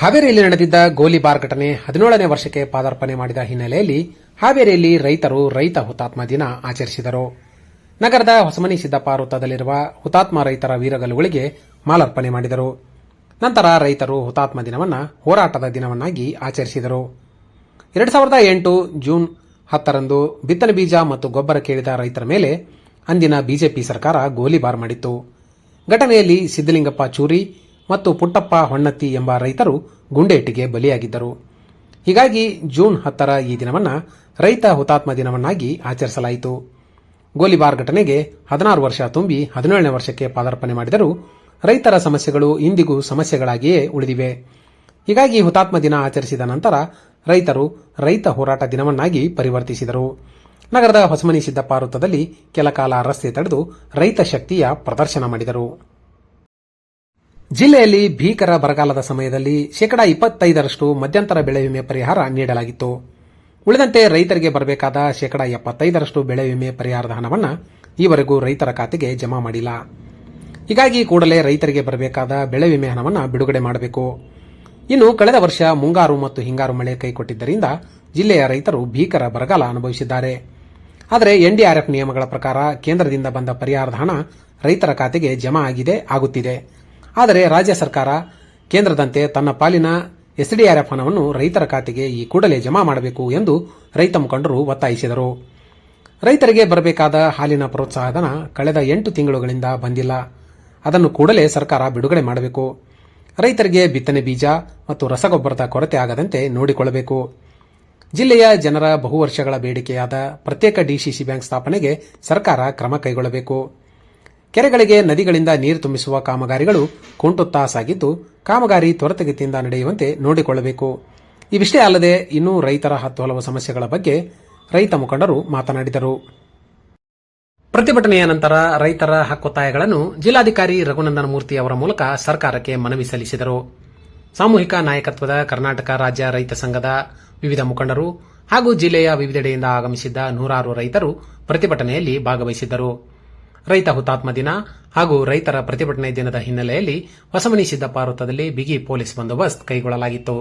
ಹಾವೇರಿಯಲ್ಲಿ ನಡೆದಿದ್ದ ಗೋಲಿಬಾರ್ ಘಟನೆ ಹದಿನೇಳನೇ ವರ್ಷಕ್ಕೆ ಪಾದಾರ್ಪಣೆ ಮಾಡಿದ ಹಿನ್ನೆಲೆಯಲ್ಲಿ ಹಾವೇರಿಯಲ್ಲಿ ರೈತರು ರೈತ ಹುತಾತ್ಮ ದಿನ ಆಚರಿಸಿದರು. ನಗರದ ಹೊಸಮನಿ ಸಿದ್ದಪ್ಪ ವೃತ್ತದಲ್ಲಿರುವ ಹುತಾತ್ಮ ರೈತರ ವೀರಗಲ್ಲುಗಳಿಗೆ ಮಾಲಾರ್ಪಣೆ ಮಾಡಿದರು. ನಂತರ ರೈತರು ಹುತಾತ್ಮ ದಿನವನ್ನು ಹೋರಾಟದ ದಿನವನ್ನಾಗಿ ಆಚರಿಸಿದರು. ಎರಡು ಸಾವಿರದ ಎಂಟು ಜೂನ್ ಹತ್ತರಂದು ಬಿತ್ತನೆ ಬೀಜ ಮತ್ತು ಗೊಬ್ಬರ ಕೇಳಿದ ರೈತರ ಮೇಲೆ ಅಂದಿನ ಬಿಜೆಪಿ ಸರ್ಕಾರ ಗೋಲಿಬಾರ್ ಮಾಡಿತ್ತು. ಘಟನೆಯಲ್ಲಿ ಸಿದ್ದಲಿಂಗಪ್ಪ ಚೂರಿ ಮತ್ತು ಪುಟ್ಟಪ್ಪ ಹೊನ್ನತ್ತಿ ಎಂಬ ರೈತರು ಗುಂಡೇಟಿಗೆ ಬಲಿಯಾಗಿದ್ದರು. ಹೀಗಾಗಿ ಜೂನ್ ಹತ್ತರ ಈ ದಿನವನ್ನು ರೈತ ಹುತಾತ್ಮ ದಿನವನ್ನಾಗಿ ಆಚರಿಸಲಾಯಿತು. ಗೋಲಿಬಾರ್ ಘಟನೆಗೆ ಹದಿನಾರು ವರ್ಷ ತುಂಬಿ ಹದಿನೇಳನೇ ವರ್ಷಕ್ಕೆ ಪಾದಾರ್ಪಣೆ ಮಾಡಿದರೂ ರೈತರ ಸಮಸ್ಯೆಗಳು ಇಂದಿಗೂ ಸಮಸ್ಯೆಗಳಾಗಿಯೇ ಉಳಿದಿವೆ. ಹೀಗಾಗಿ ಹುತಾತ್ಮ ದಿನ ಆಚರಿಸಿದ ನಂತರ ರೈತರು ರೈತ ಹೋರಾಟ ದಿನವನ್ನಾಗಿ ಪರಿವರ್ತಿಸಿದರು. ನಗರದ ಹೊಸಮನಿ ಸಿದ್ದಪ್ಪ ವೃತ್ತದಲ್ಲಿ ಕೆಲಕಾಲ ರಸ್ತೆ ತಡೆದು ರೈತ ಶಕ್ತಿಯ ಪ್ರದರ್ಶನ ಮಾಡಿದರು. ಜಿಲ್ಲೆಯಲ್ಲಿ ಭೀಕರ ಬರಗಾಲದ ಸಮಯದಲ್ಲಿ ಶೇಕಡ ಇಪ್ಪತ್ತೈದರಷ್ಟು ಮಧ್ಯಂತರ ಬೆಳೆ ವಿಮೆ ಪರಿಹಾರ ನೀಡಲಾಗಿತ್ತು. ಉಳಿದಂತೆ ರೈತರಿಗೆ ಬರಬೇಕಾದ ಶೇಕಡ ಎಪ್ಪತ್ತೈದರಷ್ಟು ಬೆಳೆ ವಿಮೆ ಪರಿಹಾರದ ಹಣವನ್ನು ಈವರೆಗೂ ರೈತರ ಖಾತೆಗೆ ಜಮಾ ಮಾಡಿಲ್ಲ. ಹೀಗಾಗಿ ಕೂಡಲೇ ರೈತರಿಗೆ ಬರಬೇಕಾದ ಬೆಳೆ ವಿಮೆ ಹಣವನ್ನು ಬಿಡುಗಡೆ ಮಾಡಬೇಕು. ಇನ್ನು ಕಳೆದ ವರ್ಷ ಮುಂಗಾರು ಮತ್ತು ಹಿಂಗಾರು ಮಳೆ ಕೈಕೊಟ್ಟಿದ್ದರಿಂದ ಜಿಲ್ಲೆಯ ರೈತರು ಭೀಕರ ಬರಗಾಲ ಅನುಭವಿಸಿದ್ದಾರೆ. ಆದರೆ ಎನ್ಡಿಆರ್ಎಫ್ ನಿಯಮಗಳ ಪ್ರಕಾರ ಕೇಂದ್ರದಿಂದ ಬಂದ ಪರಿಹಾರದ ಹಣ ರೈತರ ಖಾತೆಗೆ ಜಮಾ ಆಗಿದೆ, ಆಗುತ್ತಿದೆ. ಆದರೆ ರಾಜ್ಯ ಸರ್ಕಾರ ಕೇಂದ್ರದಂತೆ ತನ್ನ ಪಾಲಿನ ಎಸ್ಡಿಆರ್ಎಫ್ ಹಣವನ್ನು ರೈತರ ಖಾತೆಗೆ ಈ ಕೂಡಲೇ ಜಮಾ ಮಾಡಬೇಕು ಎಂದು ರೈತ ಮುಖಂಡರು ಒತ್ತಾಯಿಸಿದರು. ರೈತರಿಗೆ ಬರಬೇಕಾದ ಹಾಲಿನ ಪ್ರೋತ್ಸಾಹಧನ ಕಳೆದ ಎಂಟು ತಿಂಗಳುಗಳಿಂದ ಬಂದಿಲ್ಲ. ಅದನ್ನು ಕೂಡಲೇ ಸರ್ಕಾರ ಬಿಡುಗಡೆ ಮಾಡಬೇಕು. ರೈತರಿಗೆ ಬಿತ್ತನೆ ಬೀಜ ಮತ್ತು ರಸಗೊಬ್ಬರದ ಕೊರತೆ ಆಗದಂತೆ ನೋಡಿಕೊಳ್ಳಬೇಕು. ಜಿಲ್ಲೆಯ ಜನರ ಬಹುವರ್ಷಗಳ ಬೇಡಿಕೆಯಾದ ಪ್ರತ್ಯೇಕ ಡಿಸಿಸಿ ಬ್ಯಾಂಕ್ ಸ್ಥಾಪನೆಗೆ ಸರ್ಕಾರ ಕ್ರಮ ಕೈಗೊಳ್ಳಬೇಕು. ಕೆರೆಗಳಿಗೆ ನದಿಗಳಿಂದ ನೀರು ತುಂಬಿಸುವ ಕಾಮಗಾರಿಗಳು ಕುಂಟುತ್ತಾ ಸಾಗಿದ್ದು ಕಾಮಗಾರಿ ತ್ವರಿತಗತಿಯಿಂದ ನಡೆಯುವಂತೆ ನೋಡಿಕೊಳ್ಳಬೇಕು. ಇವಿಷ್ಟೇ ಅಲ್ಲದೆ ಇನ್ನೂ ರೈತರ ಹತ್ತು ಹಲವು ಸಮಸ್ಯೆಗಳ ಬಗ್ಗೆ ರೈತ ಮುಖಂಡರು ಮಾತನಾಡಿದರು. ಪ್ರತಿಭಟನೆಯ ನಂತರ ರೈತರ ಹಕ್ಕೊತ್ತಾಯಗಳನ್ನು ಜಿಲ್ಲಾಧಿಕಾರಿ ರಘುನಂದನ ಮೂರ್ತಿ ಅವರ ಮೂಲಕ ಸರ್ಕಾರಕ್ಕೆ ಮನವಿ ಸಲ್ಲಿಸಿದರು. ಸಾಮೂಹಿಕ ನಾಯಕತ್ವದ ಕರ್ನಾಟಕ ರಾಜ್ಯ ರೈತ ಸಂಘದ ವಿವಿಧ ಮುಖಂಡರು ಹಾಗೂ ಜಿಲ್ಲೆಯ ವಿವಿಧೆಡೆಯಿಂದ ಆಗಮಿಸಿದ್ದ ನೂರಾರು ರೈತರು ಪ್ರತಿಭಟನೆಯಲ್ಲಿ ಭಾಗವಹಿಸಿದ್ದರು. ರೈತ ಹುತಾತ್ಮ ದಿನ ಹಾಗೂ ರೈತರ ಪ್ರತಿಭಟನೆ ದಿನದ ಹಿನ್ನೆಲೆಯಲ್ಲಿ ಹೊಸಮನಿ ಸಿದ್ದಪ್ಪ ಬಿಗಿ ಪೊಲೀಸ್ ಬಂದೋಬಸ್ತ್ ಕೈಗೊಳ್ಳಲಾಗಿತ್ತು.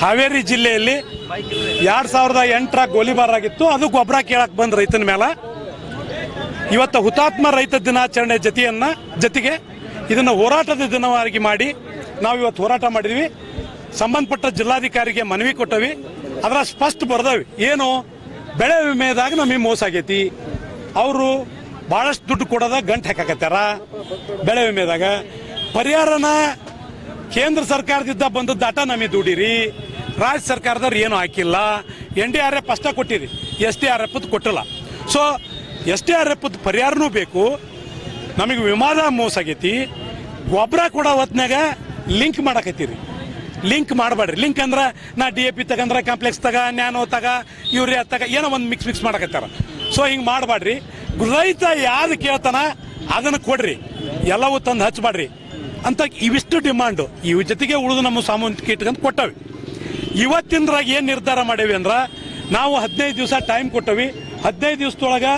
ಹಾವೇರಿ ಜಿಲ್ಲೆಯಲ್ಲಿ ಎರಡ್ ಸಾವಿರದ ಎಂಟರ ಗೋಲಿಬಾರ್ ಆಗಿತ್ತು. ಅದು ಗೊಬ್ಬರ ಕೇಳಕ್ ಬಂದ ರೈತನ ಮೇಲೆ ಇವತ್ತು ಹುತಾತ್ಮ ರೈತ ದಿನಾಚರಣೆ ಜತೆಯನ್ನ, ಜೊತೆಗೆ ಇದನ್ನ ಹೋರಾಟದ ದಿನವಾಗಿ ಮಾಡಿ ನಾವು ಇವತ್ತು ಹೋರಾಟ ಮಾಡಿದ್ವಿ. ಸಂಬಂಧಪಟ್ಟ ಜಿಲ್ಲಾಧಿಕಾರಿಗೆ ಮನವಿ ಕೊಟ್ಟವಿ. ಅದರ ಸ್ಪಷ್ಟ ಬರೆದವಿ. ಏನು? ಬೆಳೆ ವಿಮೆದಾಗ ನಮಗೆ ಮೋಸ ಆಗೈತಿ. ಅವರು ಬಹಳಷ್ಟು ದುಡ್ಡು ಕೊಡೋದ ಗಂಟು ಹಾಕಾಕತ್ತಾರ. ಬೆಳೆ ವಿಮೆದಾಗ ಪರಿಹಾರನ ಕೇಂದ್ರ ಸರ್ಕಾರದಿಂದ ಬಂದ ದಾಟ ನಮಗೆ ದುಡಿರಿ. ರಾಜ್ಯ ಸರ್ಕಾರದವ್ರು ಏನು ಹಾಕಿಲ್ಲ. ಎನ್ ಡಿ ಆರ್ ಎಫ್ ಅಷ್ಟ ಕೊಟ್ಟಿರಿ ಎಸ್ ಡಿ ಆರ್ ಎಫ್ ಕೊಟ್ಟಿಲ್ಲ. So S D R F ಪರಿಹಾರನೂ ಬೇಕು. ನಮಗೆ ವಿಮಾದ ಮೋಸ ಆಗೈತಿ. ಗೊಬ್ಬರ ಕೊಡೋ ಹೊತ್ನಾಗ ಲಿಂಕ್ ಮಾಡಕತ್ತೀರಿ. ಲಿಂಕ್ ಮಾಡಬೇಡ್ರಿ. ಲಿಂಕ್ ಅಂದ್ರೆ ನಾ ಡಿ ಎ ಪಿ ತಗಂದ್ರೆ ಕಾಂಪ್ಲೆಕ್ಸ್ ತಗ ನ್ಯಾನೋ ತಗ ಯೂರಿಯಾ ತಗ, ಏನೋ ಒಂದು ಮಿಕ್ಸ್ ಮಿಕ್ಸ್ ಮಾಡಕತ್ತಾರ. ಸೊ ಹಿಂಗೆ ಮಾಡಬೇಡ್ರಿ. ರೈತ ಯಾರು ಕೇಳ್ತಾನ, ಅದನ್ನು ಕೊಡ್ರಿ. ಎಲ್ಲವೂ ತಂದು ಹಚ್ಚಬೇಡ್ರಿ ಅಂತ ಇವಿಷ್ಟು ಡಿಮಾಂಡು ಇವ್ ಜೊತೆಗೆ ಉಳಿದು ನಮ್ಮ ಸಾಮೂಹಿಕ ಇಟ್ಕೊಂಡು ಕೊಟ್ಟವಿ. ಇವತ್ತಿನದ್ರಾಗ ಏನು ನಿರ್ಧಾರ ಮಾಡೇವಿ ಅಂದ್ರೆ, ನಾವು ಹದಿನೈದು ದಿವಸ ಟೈಮ್ ಕೊಟ್ಟವಿ. ಹದಿನೈದು ದಿವಸದೊಳಗೆ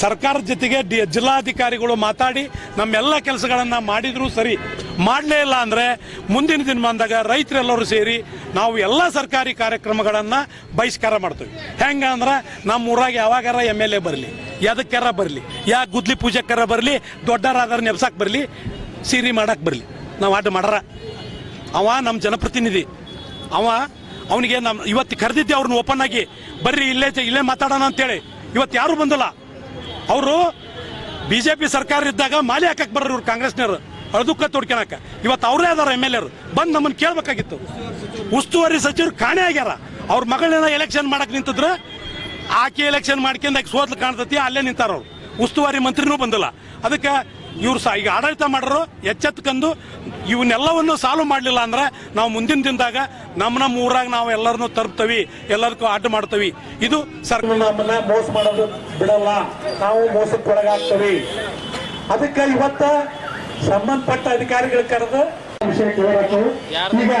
ಸರ್ಕಾರದ ಜೊತೆಗೆ ಡಿ ಜಿಲ್ಲಾಧಿಕಾರಿಗಳು ಮಾತಾಡಿ, ನಮ್ಮೆಲ್ಲ ಕೆಲಸಗಳನ್ನು ಮಾಡಿದ್ರು ಸರಿ. ಮಾಡಲೇ ಇಲ್ಲ ಅಂದರೆ ಮುಂದಿನ ದಿನ ಬಂದಾಗ ರೈತರೆಲ್ಲರೂ ಸೇರಿ ನಾವು ಎಲ್ಲ ಸರ್ಕಾರಿ ಕಾರ್ಯಕ್ರಮಗಳನ್ನು ಬಹಿಷ್ಕಾರ ಮಾಡ್ತೀವಿ. ಹೆಂಗೆ ಅಂದ್ರೆ ನಮ್ಮ ಊರಾಗ ಯಾವಾಗಾರ ಎಂ ಎಲ್ ಎ ಬರಲಿ ಎದಕ್ಕಾರ ಬರಲಿ, ಯಾ ಗುದ್ಲಿ ಪೂಜೆಕ್ಕಾರ ಬರಲಿ ದೊಡ್ಡರಾದಾರ ನೆಬ್ಸಾಕ್ ಬರಲಿ, ಸೀರಿ ಮಾಡಕ್ಕೆ ಬರಲಿ. ನಾವು ಅಡ್ಡ ಮಾಡ್ರ. ಅವ ನಮ್ಮ ಜನಪ್ರತಿನಿಧಿ. ಅವ ಅವನಿಗೆ ನಮ್ಮ ಇವತ್ತು ಕರೆದಿದ್ದೆ ಅವ್ರನ್ನ ಓಪನ್ ಆಗಿ, ಬರ್ರಿ ಇಲ್ಲೇ ಇಲ್ಲೇ ಮಾತಾಡೋಣ ಅಂತೇಳಿ. ಇವತ್ತು ಯಾರು ಬಂದಿಲ್ಲ. ಅವರು ಬಿಜೆಪಿ ಸರ್ಕಾರ ಇದ್ದಾಗ ಮಾಲಿ ಹಾಕಕ್ಕೆ ಬರ್ರಿ ಇವ್ರು ಕಾಂಗ್ರೆಸ್ನವ್ರು. ಅಳ್ದುಕ್ಕ ತೋಡ್ಕೊಳಕ ಇವತ್ತು ಅವರೇ ಅದಾರ ಎಂ ಎಲ್ ಎರು. ಬಂದು ನಮ್ಮನ್ನು ಕೇಳ್ಬೇಕಾಗಿತ್ತು. ಉಸ್ತುವಾರಿ ಸಚಿವರು ಕಾಣೆ ಆಗ್ಯಾರ. ಅವ್ರ ಮಗಳನ್ನ ಎಲೆಕ್ಷನ್ ಮಾಡಕ್ ನಿಂತಿದ್ರು. ಆಕೆ ಎಲೆಕ್ಷನ್ ಮಾಡ್ಕೊಂಡ್ ಆಕೆ ಸೋತ್ಲು ಕಾಣ್ತತಿ, ಅಲ್ಲೇ ನಿಂತಾರ ಅವ್ರು. ಉಸ್ತುವಾರಿ ಮಂತ್ರಿನೂ ಬಂದಿಲ್ಲ. ಅದಕ್ಕೆ ಇವ್ರು ಸಹ ಈಗ ಆಡಳಿತ ಮಾಡೋರು ಎಚ್ಚೆತ್ಕೊಂಡು ಇವನ್ನೆಲ್ಲವನ್ನು ಸಾಲ್ವ್ ಮಾಡಲಿಲ್ಲ ಅಂದ್ರೆ ನಾವು ಮುಂದಿನ ದಿನದಾಗ ನಮ್ಮ ನಮ್ಮ ಊರಾಗ ನಾವು ಎಲ್ಲರನ್ನೂ ತರ್ತೀವಿ ಎಲ್ಲದಕ್ಕೂ ಅಡ್ಡ ಮಾಡ್ತೀವಿ. ಇದು ಸರ್ಕಾರ ನಮ್ಮನ್ನ ಮೋಸ ಮಾಡೋದು ಬಿಡಲ್ಲ. ನಾವು ಮೋಸಕ್ಕೆ ಒಳಗಾಗ್ತೀವಿ. ಅದಕ್ಕೆ ಇವತ್ತ ಸಂಬಂಧಪಟ್ಟ ಅಧಿಕಾರಿಗಳ ಕರೆದು ವಿಷಯ ಕೇಳಬೇಕು. ಈಗ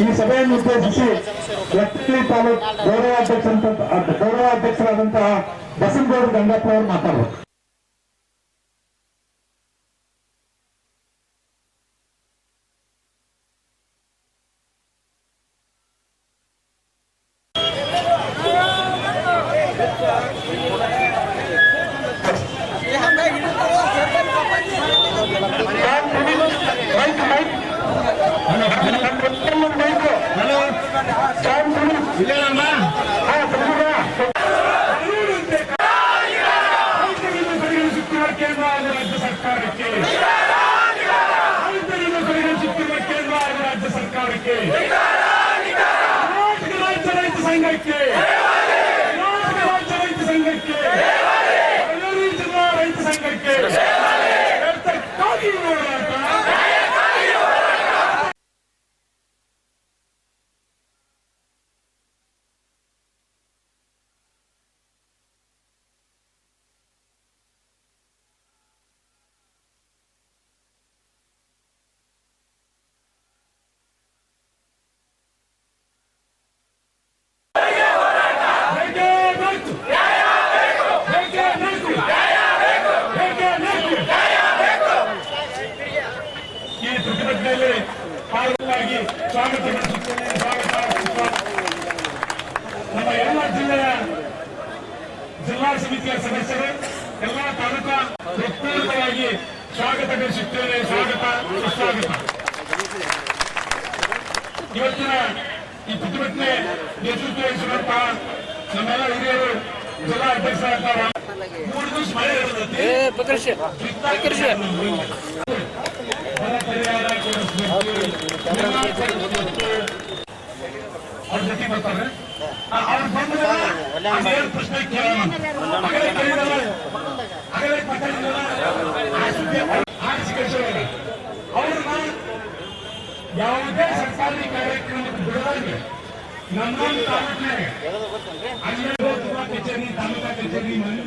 ಈ ಸಭೆಯನ್ನು ಉದ್ದೇಶಿಸಿ ಎತ್ತಳ್ಳಿ ತಾಲೂಕ್ ಗೌರವಾಧ್ಯಕ್ಷ ಗೌರವಾಧ್ಯಕ್ಷರಾದಂತಹ ಬಸನಗೌಡ ಗಂಗಪ್ಪ ಅವರು ಮಾತಾಡಬೇಕು ಹಾ, ಪ್ರಭುಗಳ. ರೈತರನ್ನು ಪರಿಗಣಿಸುತ್ತಿರುವ ಕೇಂದ್ರ ಹಾಗೂ ರಾಜ್ಯ ಸರ್ಕಾರಕ್ಕೆ ರೈತರನ್ನು ಪರಿಗಣಿಸುತ್ತಿರುವ ಕೇಂದ್ರ ಹಾಗೂ ರಾಜ್ಯ ಸರ್ಕಾರಕ್ಕೆ ಕರ್ನಾಟಕ ರಾಜ್ಯ ರೈತ ಸಂಘಕ್ಕೆ ಕರ್ನಾಟಕ ರಾಜ್ಯ ರೈತ ಸಂಘಕ್ಕೆ ಬೆಳಗಾವಿ ಜಿಲ್ಲಾ ರೈತ ಸಂಘಕ್ಕೆ ರೈತಕ್ಕಾಗಿ ಹೋರಾಟ ಬೇಕೇ ಬೇಕು. ಬೇಕೇ ಬೇಕು. ಬೇಕೇ ಬೇಕು. ಈ ಪ್ರತಿಭಟನೆಯಲ್ಲಿ ಪಾಲ್ಗೊಳ್ಳಾಗಿ ಸ್ವಾಗತ ಪಡಿಸುತ್ತೇನೆ ಸ್ವಾಗತ ಸ್ವಾಗತ. ನಮ್ಮ ಎಲ್ಲ ಜಿಲ್ಲೆಯ ಜಿಲ್ಲಾ ಸಮಿತಿಯ ಸದಸ್ಯರು ಎಲ್ಲ ತಾಲೂಕಾ ಪ್ರತ್ಯೇಕವಾಗಿ ಸ್ವಾಗತ ಗಳಿಸುತ್ತೇವೆ ಸ್ವಾಗತ ಸುಸ್ವಾಗತ. ಇವತ್ತಿನ ಈ ಪ್ರತಿಭಟನೆ ನೇತೃತ್ವ ವಹಿಸಿರುವಂತಹ ನಮ್ಮೆಲ್ಲ ಹಿರಿಯರು ಜಿಲ್ಲಾ ಅಧ್ಯಕ್ಷರಾದ ಮೂರು ದಿವಸ ಮಳೆ ಇರ್ತೈತಿ ಬರ ಪರಿಹಾರ ಕೊಡಿಸ್ಬೇಕು. ಅವ್ರ ಜೊತೆ ಬರ್ತಾರೆ ಆ, ಅವ್ರು ಬಂದ್ರೆ ಅದೇನ್ ಪ್ರಶ್ನೆ ಕೇಳೋಣ ಆಗಲೇ ಕೇಳಿದಲ್ಲ ಆಗಲೇ ಮಾತಾಡಿದಲ್ಲ ಆರಿಸಿ ಆರಿಸಿ ಕಳಿಸೋಣ ಅವ್ರನ್ನ ಯಾವುದೇ ಸರ್ಕಾರಿ ಕಾರ್ಯಕ್ರಮಕ್ಕೆ ಬಿಡದಂಗೆ ನಮ್ಮ ತಾಲೂಕಿನಾಗ ಅಲ್ಲೇ ಜಿಲ್ಲಾ ಕಚೇರಿ ತಾಲೂಕಾ ಕಚೇರಿ ಮನೆ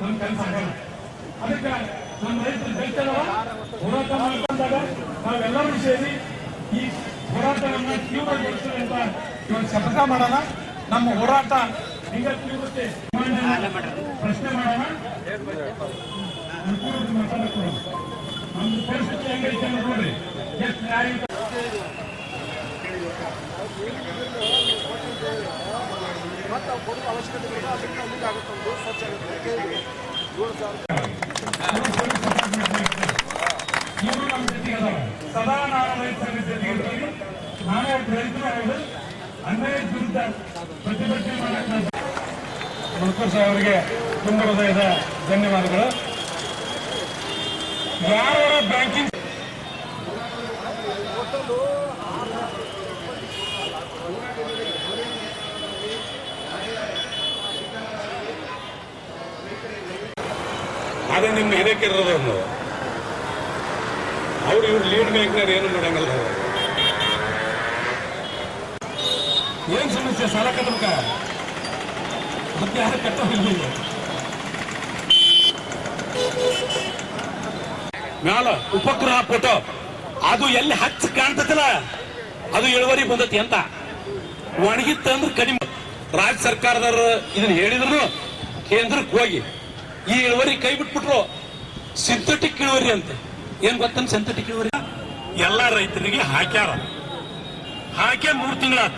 ನಮ್ಮ ಕೆಲಸ ಆಗಲ್ಲ ಅದಕ್ಕೆ ನಮ್ಮ ರೈತರು ಬೆಳ್ತಾರವ ಹೋರಾಟ ಮಾಡ್ಕೊಂಡಾಗ ನಾವೆಲ್ಲರೂ ಸೇರಿ ಈ ಹೋರಾಟವನ್ನು ತೀವ್ರಗೊಳಿಸಲು ಅಂತ ಇವತ್ತು ಶಪಥ ಮಾಡೋಣ. ನಮ್ಮ ಹೋರಾಟ ಹಿಂಗ ತೀವ್ರತೆ ಪ್ರಶ್ನೆ ಮಾಡೋಣ. ಅವಶ್ಯಕತೆ ಪರಿಸ್ಥಿತಿ ಹೆಂಗೈತೆ ನೋಡ್ರಿ. ಎಷ್ಟು ನ್ಯಾಯ ಇವರು ನಮ್ಮ ಸದಾ ವಿರುದ್ಧ ಪ್ರತಿಭಟನೆ ಅವರಿಗೆ ತುಂಬ ಹೃದಯದ ಧನ್ಯವಾದಗಳು. ಯಾರ ಬ್ಯಾಂಕಿಂಗ್ ಅದೇ ನಿಮ್ಮ ಹಿರೇಕಿರೋದು ಅನ್ನೋದು ಅವ್ರು ಇವ್ರು ಲೀಡ್ ಬ್ಯಾಂಕ್ನವ್ರು ಏನು ಮಾಡಂಗಿಲ್ಲ. ಅವ್ರು. ಏನ್ ಸಮಸ್ಯೆ? ಸಾಲ ಕಟ್ಟಬೇಕ? ಮತ್ತೆ ಯಾರು ಕಟ್ಟೋದಿಲ್ಲ ಮ್ಯಾಲ ಉಪಗ್ರಹ ಫೋಟೋ. ಅದು ಎಲ್ಲಿ ಹಚ್ಚ ಕಾಣ್ತದಲ್ಲ ಅದು ಇಳುವರಿ ಬಂದತಿ ಅಂತ. ಒಣಗಿತ್ತಂದ್ರೆ ಕಡಿಮೆ. ರಾಜ್ಯ ಸರ್ಕಾರದವರು ಇದನ್ನ ಹೇಳಿದ್ರು, ಕೇಂದ್ರಕ್ಕೆ ಹೋಗಿ. ಈ ಇಳುವರಿ ಕೈ ಬಿಟ್ಬಿಟ್ರು ಸಿಂಥೆಟಿಕ್ ಇಳುವರಿ ಅಂತ. ಏನ್ ಗೊತ್ತನ್ ಸಿಂಥೆಟಿಕ್ ಇಳುವರಿ? ಎಲ್ಲ ರೈತರಿಗೆ ಹಾಕ್ಯಾರ. ಹಾಕ್ಯ ಮೂರ್ ತಿಂಗಳಾದ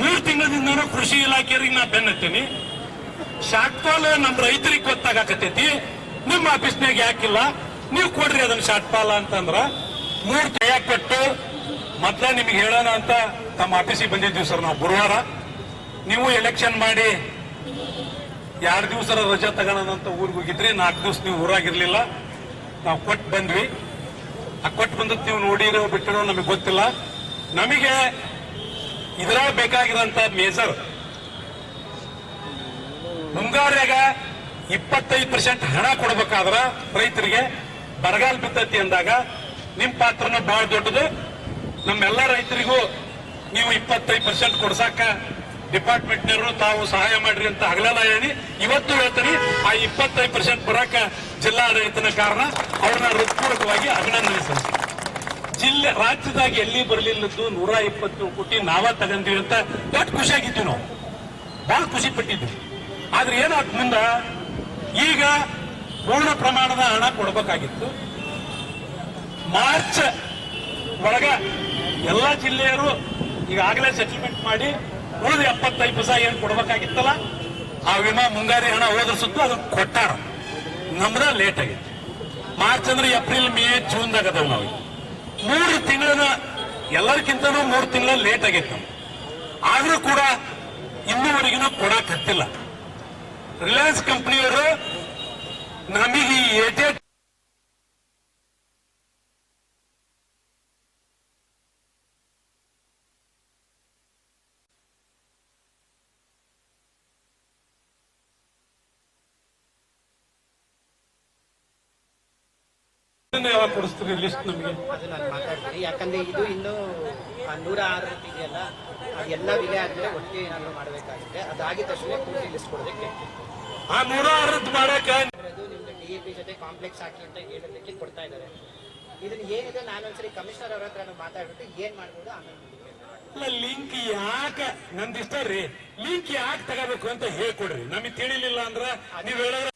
ಮೂರ್ ತಿಂಗಳಿಂದ ಕೃಷಿ ಇಲಾಖೆಯರಿಗೆ ನಾ ಬೆನ್ನತ್ತೀನಿ ಶಾರ್ಟ್ ಫಾಲ್ ನಮ್ಮ ರೈತರಿಗೆ ಗೊತ್ತಾಗಕತ್ತೈತಿ. ನಿಮ್ಮ ಆಫೀಸ್ನಾಗ ಯಾಕಿಲ್ಲ? ನೀವು ಕೊಡ್ರಿ ಅದನ್ನ ಶಾರ್ಟ್ ಫಾಲ್ ಅಂತಂದ್ರ. ಮೂರ್ ಕೈಯಾಗ ಕೊಟ್ಟು ಮೊದ್ಲ ನಿಮಗೆ ಹೇಳೋಣ ಅಂತ ತಮ್ಮ ಆಫೀಸಿಗೆ ಬಂದಿದ್ದೀವಿ ಸರ್ ನಾವು ಗುರುವಾರ. ನೀವು ಎಲೆಕ್ಷನ್ ಮಾಡಿ ಎರಡು ದಿವಸ ರಜಾ ತಗೋಣ ಅಂತ ಊರಿಗೆ ಹೋಗಿದ್ರಿ ನಾಲ್ಕು ದಿವಸ ನೀವು ಊರಾಗಿರ್ಲಿಲ್ಲ. ನಾವು ಕೊಟ್ಟು ಬಂದ್ವಿ. ಆ ಕೊಟ್ಟು ಬಂದದ್ದು ನೀವು ನೋಡಿರೋ ಬಿಟ್ಟಿರೋ ನಮಗೆ ಗೊತ್ತಿಲ್ಲ. ನಮಗೆ ಇದರ ಬೇಕಾಗಿರೋಂತ ಮೇಜರ್ ಮುಂಗಾರ್ಯಾಗ ಇಪ್ಪತ್ತೈದು ಪರ್ಸೆಂಟ್ ಹಣ ಕೊಡ್ಬೇಕಾದ್ರ ರೈತರಿಗೆ ಬರಗಾಲ ಬಿತ್ತತಿ ಅಂದಾಗ ನಿಮ್ ಪಾತ್ರನ ಬಹಳ ದೊಡ್ಡದು. ನಮ್ಮೆಲ್ಲ ರೈತರಿಗೂ ನೀವು ಇಪ್ಪತ್ತೈದು ಪರ್ಸೆಂಟ್ ಕೊಡ್ಸಾಕ ಡಿಪಾರ್ಟ್ಮೆಂಟ್ನವರು ತಾವು ಸಹಾಯ ಮಾಡ್ರಿ ಅಂತ ಹಗಲೆಲ್ಲ ಹೇಳಿ ಇವತ್ತು ಹೇಳ್ತೀನಿ, ಆ ಇಪ್ಪತ್ತೈದು ಪರ್ಸೆಂಟ್ ಬರಕ ಜಿಲ್ಲಾಡಳಿತನ ಕಾರಣ, ಅವ್ರನ್ನ ಹೃತ್ಪೂರ್ವಕವಾಗಿ ಅಭಿನಂದನೆ ಸಲ್ಲಿಸ್ತೀನಿ ಜಿಲ್ಲೆ, ರಾಜ್ಯದಾಗ ಎಲ್ಲಿ ಬರಲಿಲ್ಲದ್ದು ನೂರ ಇಪ್ಪತ್ತೇಳು ಕೋಟಿ ನಾವ ತಗಂತೀವಿ ಅಂತ ದೊಡ್ಡ ಖುಷಿಯಾಗಿದ್ವಿ ನಾವು. ಬಹಳ ಖುಷಿ ಪಟ್ಟಿದ್ವಿ. ಆದ್ರೆ ಏನಾಯ್ತು ಮುಂದ? ಈಗ ಪೂರ್ಣ ಪ್ರಮಾಣದ ಹಣ ಕೊಡಬೇಕಾಗಿತ್ತು. ಮಾರ್ಚ್ ಒಳಗ ಎಲ್ಲ ಜಿಲ್ಲೆಯರು ಈಗಾಗಲೇ ಸೆಟಲ್ಮೆಂಟ್ ಮಾಡಿ ಉಳಿದ ಎಪ್ಪತ್ತೈದು ಪೈಸಾ ಏನ್ ಕೊಡ್ಬೇಕಾಗಿತ್ತಲ್ಲ, ಆ ವಿಮಾ ಮುಂಗಾರಿ ಹಣ ಹೋದ್ರ ಸುತ್ತ ಅದನ್ನ ಕೊಟ್ಟಾರ. ನಮ್ದ ಲೇಟ್ ಆಗಿತ್ತು ಮಾರ್ಚ್ ಅಂದ್ರೆ ಏಪ್ರಿಲ್, ಮೇ ಜೂನ್ ಅದಾವ ನಾವು. ಮೂರು ತಿಂಗಳನ್ನ ಎಲ್ಲರಿಗಿಂತನೂ ಮೂರು ತಿಂಗಳ ಲೇಟ್ ಆಗಿತ್ತು ಆದ್ರೂ ಕೂಡ ಇನ್ನೂವರೆಗಿನ ಕೊಡಕ್ ಹತ್ತಿಲ್ಲ. ರಿಲಯನ್ಸ್ ಕಂಪ್ನಿಯವರು ನಮಗೆ ಈ ಯಾವಾಗ ಕೊಡಿಸ್ತೀರಿ ಲಿಸ್ಟ್ ನಮಗೆ? ಅದು ನಾನು ಮಾತಾಡ್ತೀನಿ. ಯಾಕಂದ್ರೆ ಇದು ಇನ್ನು ಆ ನೂರ ಆರು ಇದೆಯಲ್ಲ ಅದೆಲ್ಲ ವಿಲೆ ಆದ್ಮೇಲೆ ಒಟ್ಟಿಗೆ ಏನಾದ್ರು ಮಾಡಬೇಕಾಗುತ್ತೆ. ಅದಾಗಿದ ತಕ್ಷಣ ಪೂರ್ತಿ ಲಿಸ್ಟ್ ಕೊಡೋದಕ್ಕೆ ಆ ನೂರ ಅರವತ್ತು ಮಾಡಕ ಅದು ನಿಮ್ದು ಡಿ ಎ ಪಿ ಜೊತೆ ಕಾಂಪ್ಲೆಕ್ಸ್ ಹಾಕಿ ಅಂತ ಹೇಳೋದಕ್ಕೆ ಕೊಡ್ತಾ ಇದ್ದಾರೆ. ಇದನ್ನ ಏನಿದೆ ನಾನು ಒಂದ್ಸರಿ ಕಮಿಷನರ್ ಅವ್ರ ಹತ್ರ ಮಾತಾಡ್ಬಿಟ್ಟು ಏನ್ ಮಾಡ್ಬೋದು ಆಮೇಲೆ ಇಲ್ಲ ಲಿಂಕ್ ಯಾಕ? ನಂದಿಷ್ಟ ರೀ. ಲಿಂಕ್ ಯಾಕೆ ತಗೋಬೇಕು ಅಂತ ಹೇಳ್ಕೊಡ್ರಿ. ನಮಗೆ ತಿಳಿಲಿಲ್ಲ ಅಂದ್ರ ನೀವ್ ಹೇಳಿದ್ರೆ